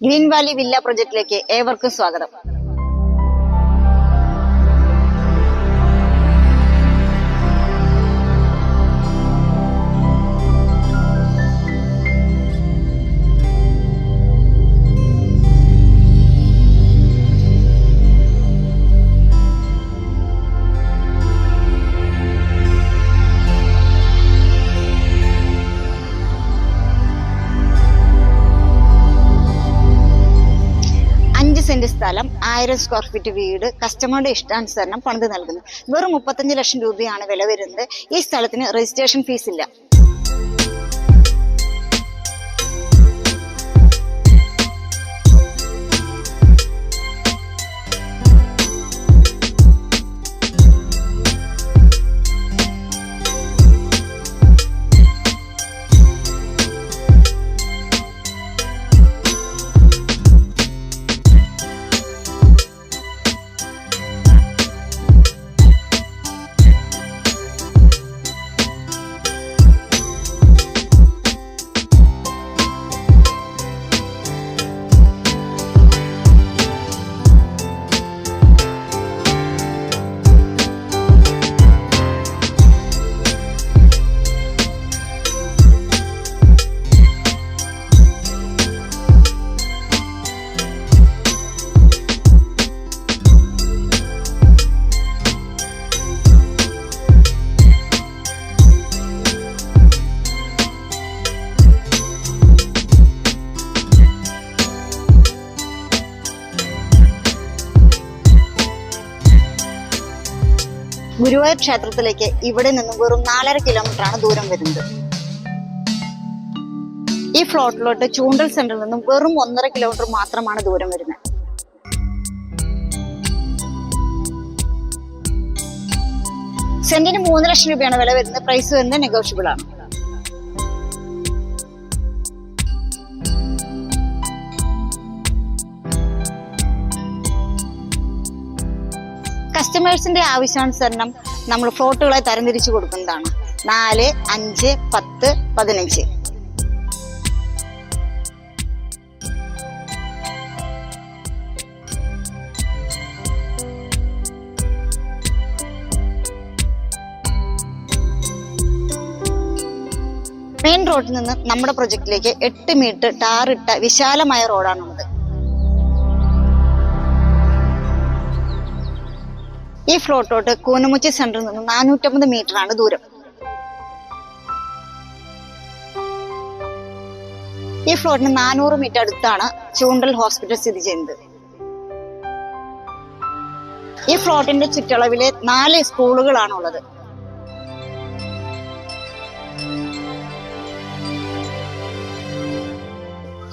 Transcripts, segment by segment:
Green Valley villa പ്രൊജക്ടിലേക്ക് ഏവർക്കും സ്വാഗതം. ആയിരം സ്ക്വയർ ഫീറ്റ് വീട് കസ്റ്റമറുടെ ഇഷ്ടാനുസരണം പണിത് നൽകുന്നു. വെറും മുപ്പത്തഞ്ച് ലക്ഷം രൂപയാണ് വില വരുന്നത്. ഈ സ്ഥലത്തിന് രജിസ്ട്രേഷൻ ഫീസ് ഇല്ല. ക്ഷേത്രത്തിലേക്ക് ഇവിടെ നിന്നും വെറും നാലര കിലോമീറ്റർ ആണ് ദൂരം വരുന്നത്. ഈ ഫ്ലോട്ടിലോട്ട് ചൂണ്ടൽ സെന്ററിൽ നിന്നും വെറും ഒന്നര കിലോമീറ്റർ മാത്രമാണ് ദൂരം വരുന്നത്. സെന്റിന് മൂന്ന് ലക്ഷം രൂപയാണ് വില വരുന്നത്. പ്രൈസ് വരുന്നത് നെഗോഷ്യബിൾ ആണ്. കസ്റ്റമേഴ്സിന്റെ ആവശ്യാനുസരണം നമ്മൾ ഫ്ലോട്ടുകളെ തരംതിരിച്ചു കൊടുക്കുന്നതാണ്. നാല് അഞ്ച് പത്ത് പതിനഞ്ച്. മെയിൻ റോഡിൽ നിന്ന് നമ്മുടെ പ്രൊജക്റ്റിലേക്ക് എട്ട് മീറ്റർ ടാറിട്ട വിശാലമായ റോഡാണുള്ളത് ഈ ഫ്ലോട്ടോട്ട് കൂനമുച്ചി സെന്ററിൽ നിന്ന് നാനൂറ്റമ്പത് മീറ്റർ ആണ് ദൂരം. ഈ ഫ്ലോട്ടിന് നാനൂറ് മീറ്റർ അടുത്താണ് ചൂണ്ടൽ ഹോസ്പിറ്റൽ സ്ഥിതി ചെയ്യുന്നത്. ഈ ഫ്ലോട്ടിന്റെ ചുറ്റളവിലെ നാല് സ്കൂളുകളാണ് ഉള്ളത്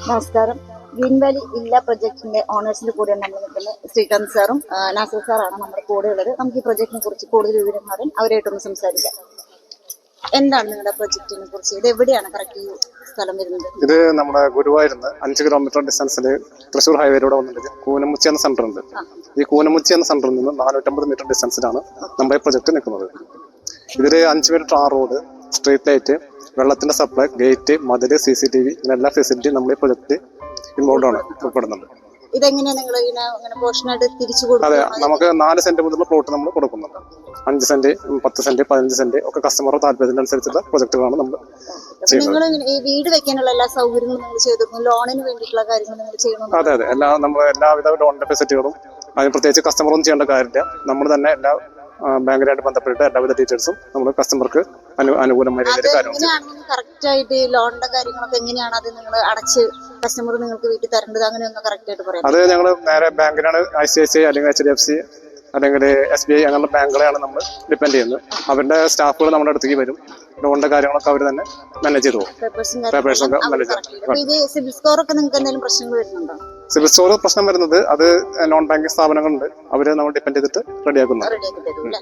നമസ്കാരം. ഗ്രീൻ വാലി ഇല്ല പ്രൊജക്ടിന്റെ ഓണേഴ്സിൽ കൂടെയാണ് നമ്മൾ നിൽക്കുന്നത്. ശ്രീകാന്ത് സാറും നാസർ സാറാണ് നമ്മുടെ കൂടെ ഉള്ളത്. നമുക്ക് ഈ പ്രൊജക്ടിനെ കുറിച്ച് കൂടുതൽ വിവരം അറിയാൻ അവരായിട്ടൊന്ന് സംസാരിക്കാം. എന്താണ് നിങ്ങളുടെ പ്രൊജക്ടിനെ കുറിച്ച്? ഇത് എവിടെയാണ് കറക്റ്റ് ഈ സ്ഥലം വരുന്നത്? ഇത് നമ്മുടെ ഗുരുവായൂരിന്ന് അഞ്ച് കിലോമീറ്റർ ഡിസ്റ്റൻസിൽ തൃശ്ശൂർ ഹൈവേയിലൂടെ വന്നിട്ട് കൂനമുച്ചി എന്ന സെന്റർ ഉണ്ട്. ഈ കൂനമുച്ചി എന്ന സെന്ററിൽ നിന്ന് നാനൂറ്റമ്പത് മീറ്റർ ഡിസ്റ്റൻസിലാണ് നമ്മുടെ പ്രൊജക്ട് നിൽക്കുന്നത്. ഇതിൽ അഞ്ച് metre tar road street light വെള്ളത്തിന്റെ സപ്ലൈ ഗേറ്റ് മതിൽ സി സി ടി വി ഇങ്ങനെ എല്ലാ ഫെസിലിറ്റിയും നമ്മൾ ഈ പ്രൊജക്ട് ഇൻവോൾവ് ആണ് ഉൾപ്പെടുന്നുണ്ട് ഇതെങ്ങനെയാ നിങ്ങൾ ഇങ്ങനെ ഇങ്ങനെ പോർഷനായിട്ട് തിരിച്ചു അതെ നമുക്ക് നാല് സെന്റ് മുതലുള്ള പ്ലോട്ട് നമ്മൾ കൊടുക്കുന്നുണ്ട്. അഞ്ച് സെന്റ് പത്ത് സെന്റ് പതിനഞ്ച് സെന്റ് ഒക്കെ കസ്റ്റമറുടെ താല്പര്യത്തിനനുസരിച്ചുള്ള പ്രൊജക്ടുകളാണ് നമ്മൾ നിങ്ങൾ ഈ വീട് വെക്കാനുള്ള എല്ലാ സൗകര്യങ്ങളും നിങ്ങൾ ലോണിന് വേണ്ടിയിട്ടുള്ള കാര്യങ്ങൾ നിങ്ങൾ ചെയ്യണമെന്ന് അതെ അതെ. എല്ലാ നമ്മൾ എല്ലാവിധ ലോണിന്റെ ഫെസിലിറ്റികളും അതിന് പ്രത്യേകിച്ച് കസ്റ്റമർ ഒന്നും ചെയ്യേണ്ട കാര്യമില്ല. നമ്മൾ തന്നെ എല്ലാ ബാങ്കിലായിട്ട് ബന്ധപ്പെട്ട് എല്ലാവിധ ഡീറ്റെയിൽസും നമ്മൾ കസ്റ്റമർക്ക് അനു അനുകൂലമായ രീതിയിൽ കാര്യങ്ങൾ കറക്റ്റ് ആയിട്ട് ലോണിന്റെ കാര്യങ്ങളൊക്കെ എങ്ങനെയാണ് അത് നിങ്ങൾ അടച്ച് കസ്റ്റമർ നിങ്ങൾക്ക് വീട്ടിൽ തരേണ്ടത് അങ്ങനെ ഒന്ന് കറക്റ്റ് ആയിട്ട് പറയാം അത് ഞങ്ങൾ നേരെ ബാങ്കിനാണ് ഐ സി ഐ സി അല്ലെങ്കിൽ എച്ച് ഡി എഫ് സി അല്ലെങ്കിൽ എസ് ബി ഐ അങ്ങനെയുള്ള ബാങ്കുകളെയാണ് നമ്മൾ ഡിപ്പെൻഡ് ചെയ്യുന്നത്. അവരുടെ സ്റ്റാഫുകൾ നമ്മുടെ അടുത്തേക്ക് വരും. ലോണിന്റെ കാര്യങ്ങളൊക്കെ അവർ തന്നെ മാനേജ് ചെയ്തു പോകും. പേപ്പേഴ്സും ചെയ്യും. സിബിൽ സ്കോർ ഒക്കെ നിങ്ങൾക്ക് എന്തെങ്കിലും പ്രശ്നങ്ങൾ വരുന്നുണ്ടോ? സിബിൽ സ്കോർ പ്രശ്നം വരുന്നത് അത് നോൺ ബാങ്കിങ് സ്ഥാപനങ്ങളുണ്ട്. അവർ നമ്മൾ ഡിപ്പെൻഡ് ചെയ്തിട്ട് റെഡി ആക്കുന്നു തരും അല്ലേ?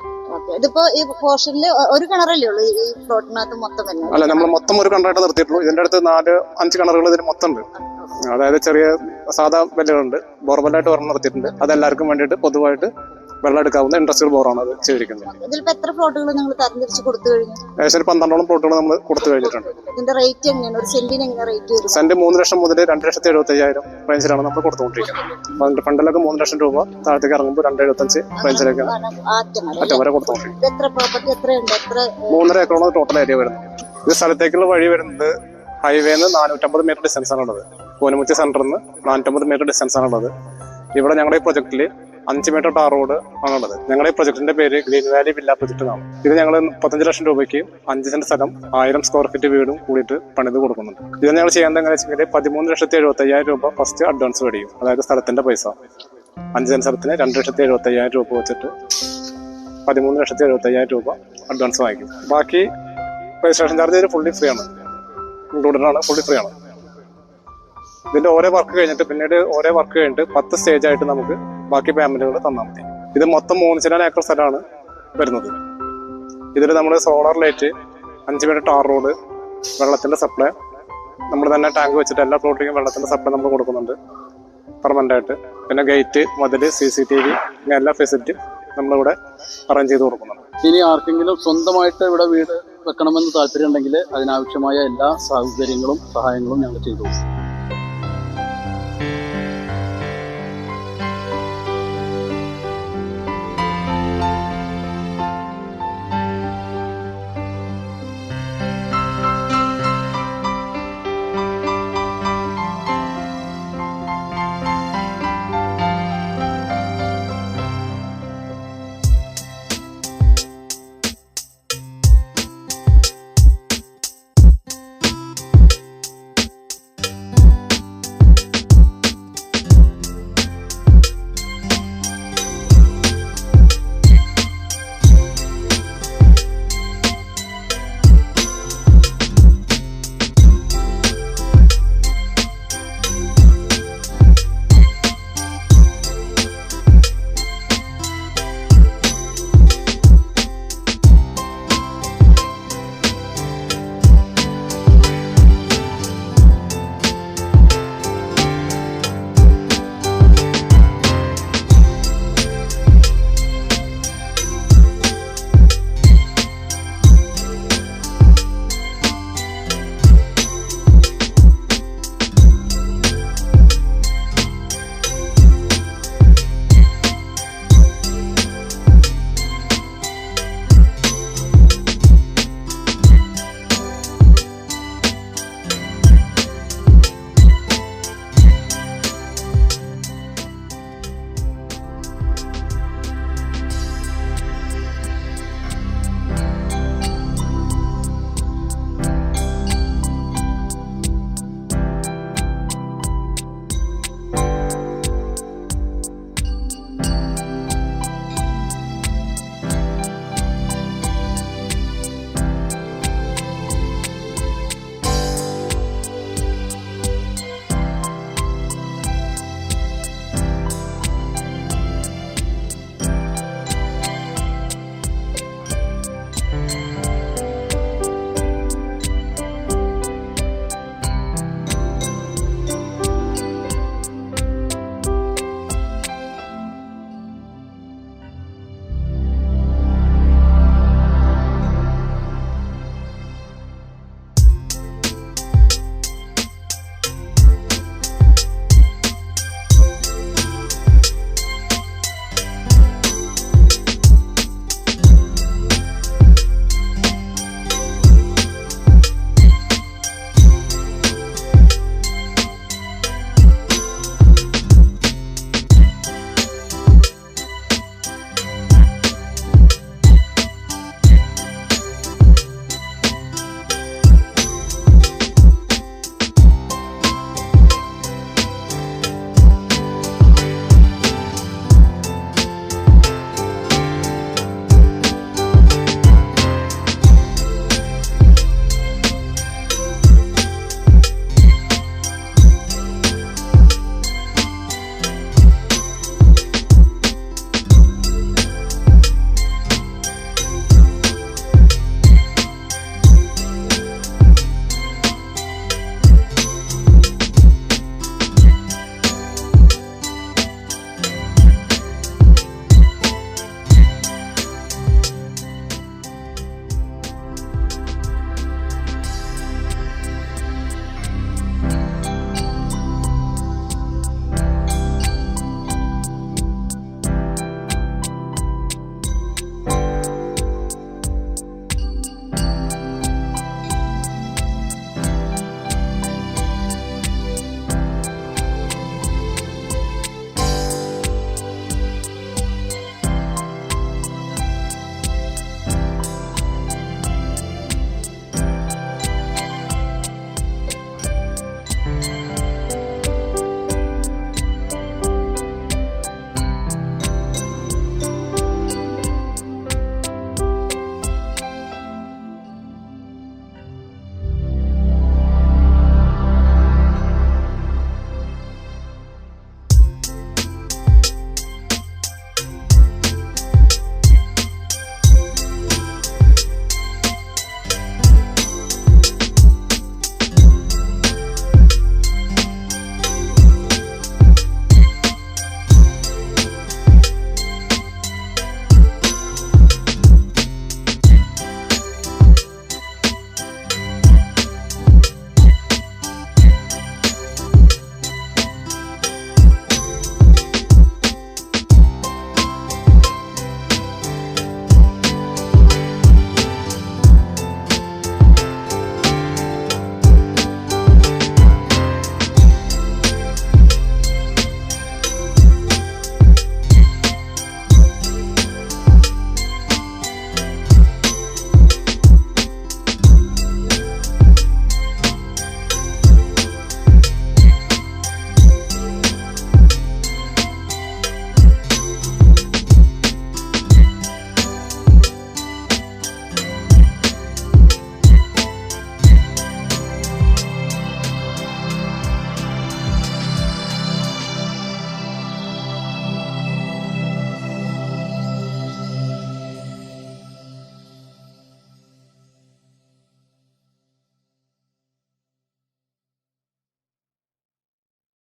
ഇതിപ്പോ ഈ പോർഷനിൽ ഒരു കിണറല്ലേ ഉള്ളൂ? ഈ ഫ്ലോട്ടിനകത്ത് മൊത്തം അല്ല നമ്മൾ മൊത്തം ഒരു കിണറായിട്ട് നിർത്തിയിട്ടുള്ളൂ. ഇതിന്റെ അടുത്ത് നാല് അഞ്ച് കിണറുകൾ ഇതിന് മൊത്തം ഉണ്ട്. അതായത് ചെറിയ സാധാ വെല്ലുകളുണ്ട് ബോർവെല്ലായിട്ട് ഒരെണ്ണം നടത്തിയിട്ടുണ്ട്. അതെല്ലാവർക്കും വേണ്ടിയിട്ട് പൊതുവായിട്ട് വെള്ളം എടുക്കാവുന്ന ഇൻഡസ്ട്രിയൽ ബോറാണ് അത് ചെയ്തിരിക്കുന്നത്. ഏകദേശം പന്ത്രണ്ടോളം പ്ലോട്ടുകൾ നമ്മൾ കൊടുത്തു കഴിഞ്ഞിട്ടുണ്ട്. സെന്റ് മൂന്ന് ലക്ഷം മുതൽ രണ്ട് ലക്ഷത്തി എഴുപത്തി അയ്യായിരം റേഞ്ചിലാണ് നമ്മൾ കൊടുത്തുകൊണ്ടിരിക്കുന്നത്. അതിന്റെ ഫണ്ടിലൊക്കെ മൂന്ന് ലക്ഷം രൂപ താഴത്തേക്ക് ഇറങ്ങുമ്പോൾ രണ്ട് എഴുപത്തഞ്ച് റേഞ്ചിലേക്കാണ് അറ്റം വരെ കൊടുത്തുകൊണ്ടിരിക്കുന്നത്. മൂന്നര ഏക്കറോളം ടോട്ടൽ ഏരിയ വരുന്നത് ഇത് സ്ഥലത്തേക്കുള്ള വഴി വരുന്നത് ഹൈവേന്ന് നാനൂറ്റമ്പത് മീറ്റർ ഡിസ്റ്റൻസ് പൂനമുച്ചി സെന്ററിൽ നിന്ന് നാനൂറ്റമ്പത് മീറ്റർ ഡിസ്റ്റൻസ് ആണുള്ളത്. ഇവിടെ ഞങ്ങളുടെ ഈ പ്രൊജക്റ്റിൽ അഞ്ച് മീറ്റർ ടാർ റോഡ് ആണുള്ളത്. ഞങ്ങളുടെ ഈ പ്രൊജക്ടിന്റെ പേര് ഗ്രീൻ വാലി വില്ല പ്രൊജക്ട് എന്നാണ്. ഇത് ഞങ്ങൾ മുപ്പത്തഞ്ച് ലക്ഷം രൂപയ്ക്ക് അഞ്ച് സെന്റ് സ്ഥലം ആയിരം സ്ക്വയർ ഫീറ്റ് വീടും കൂടിയിട്ട് പണിത് കൊടുക്കുന്നുണ്ട്. ഇത് ഞങ്ങൾ ചെയ്യാൻ എങ്ങനെ വെച്ചെങ്കിൽ പതിമൂന്ന് ലക്ഷത്തി എഴുപത്തി അയ്യായിരം രൂപ ഫസ്റ്റ് അഡ്വാൻസ് മേടിക്കും അതായത് സ്ഥലത്തിന്റെ പൈസ. അഞ്ച് സെന്റ് സ്ഥലത്തിന് രണ്ട് ലക്ഷത്തി എഴുപത്തി അയ്യായിരം രൂപ വെച്ചിട്ട് പതിമൂന്ന് ലക്ഷത്തി എഴുപത്തി അയ്യായിരം രൂപ അഡ്വാൻസ് വാങ്ങിക്കും. ബാക്കി രജിസ്ട്രേഷൻ ചാർജ് ഫുള്ളി ഫ്രീ ആണ്. ഇൻക്ലൂഡഡ് ആണ്. ഫുള്ളി ഫ്രീ ആണ്. ഇതിന്റെ ഓരോ വർക്ക് കഴിഞ്ഞിട്ട് പിന്നീട് ഓരോ വർക്ക് കഴിഞ്ഞിട്ട് പത്ത് സ്റ്റേജ് ആയിട്ട് നമുക്ക് ബാക്കി പേമെന്റുകൾ തന്നാൽ മതി. ഇത് മൊത്തം മൂന്ന് ചില ഏക്കർ സ്ഥലമാണ് വരുന്നത്. ഇതിൽ നമ്മൾ സോളാർ ലൈറ്റ് അഞ്ച് മീറ്റർ ടാർ റോഡ് വെള്ളത്തിന്റെ സപ്ലൈ നമ്മൾ തന്നെ ടാങ്ക് വെച്ചിട്ട് എല്ലാ പ്ലോട്ടിലും വെള്ളത്തിന്റെ സപ്ലൈ നമ്മൾ കൊടുക്കുന്നുണ്ട് പെർമനന്റ് ആയിട്ട്. പിന്നെ ഗേറ്റ് മതിൽ സി സി ടി വി ഇങ്ങനെ എല്ലാ ഫെസിലിറ്റിയും നമ്മളിവിടെ അറേഞ്ച് ചെയ്ത് കൊടുക്കുന്നുണ്ട്. ഇനി ആർക്കെങ്കിലും സ്വന്തമായിട്ട് ഇവിടെ വീട് വെക്കണമെന്ന് താല്പര്യം ഉണ്ടെങ്കിൽ അതിനാവശ്യമായ എല്ലാ സൗകര്യങ്ങളും സഹായങ്ങളും ഞങ്ങൾ ചെയ്തു കൊടുക്കും.